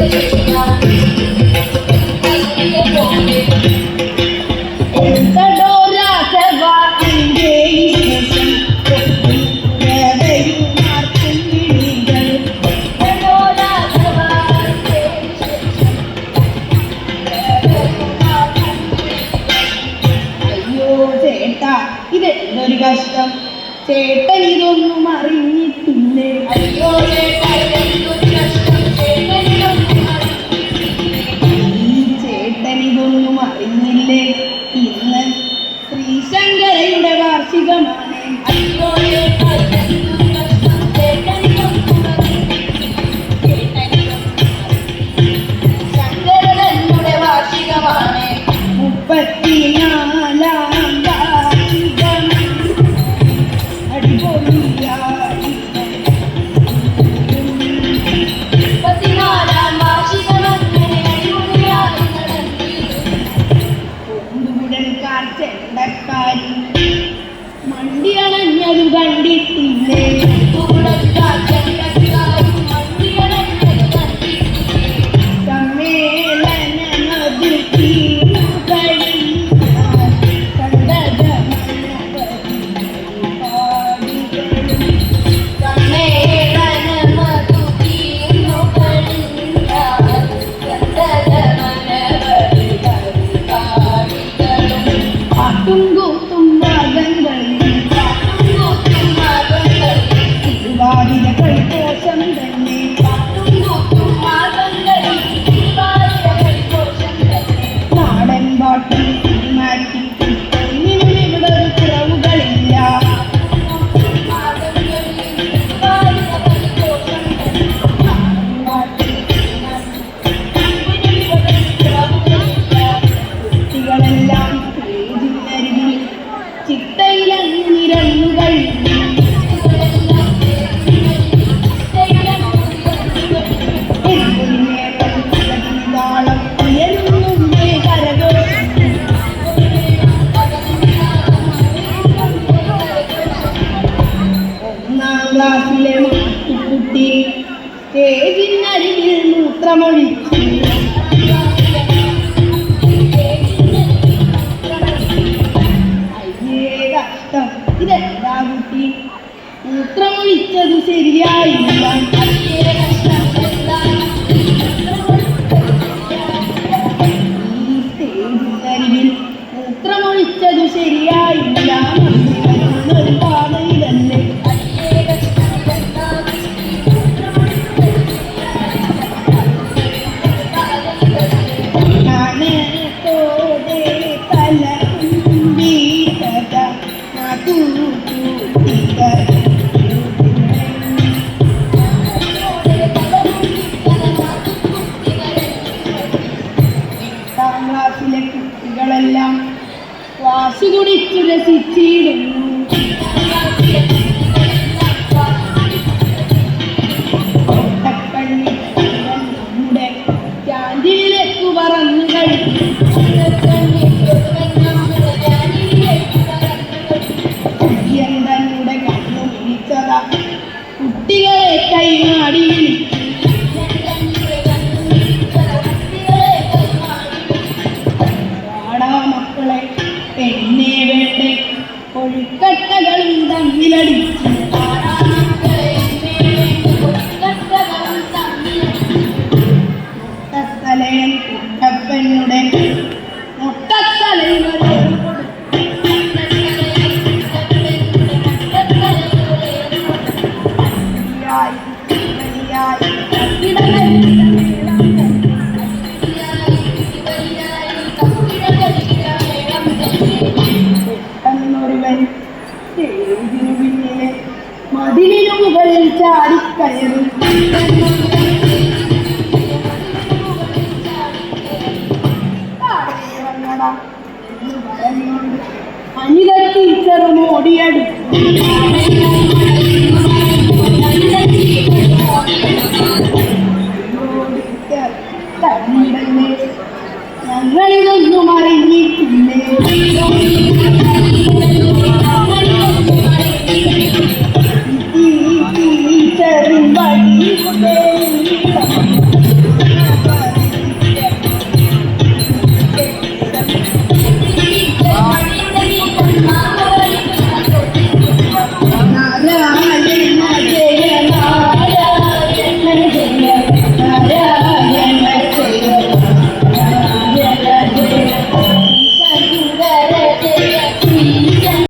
Thank you. കണ്ടക്കാരി മണ്ടിയളഞ്ഞതു കണ്ടിട്ടില്ലേ? ഏൽപ്പിച്ചത് ശരിയായില്ല. മൂത്രമൊഴിച്ചത് ശരിയായില്ല. പാതയിൽ കുട്ടികളെ കൈമാടി മക്കളെ പെണ്ണേ വേണ്ടേ. ഒഴുക്കട്ടകളും തമ്മിലടിച്ചു. കയറി താഴെ ഇറങ്ങടാ എന്ന് പറഞ്ഞുകൊണ്ട് അനിത ടീച്ചറും ഓടിയടുത്തു ഞങ്ങളിതൊന്നും അറിഞ്ഞില്ല Amém.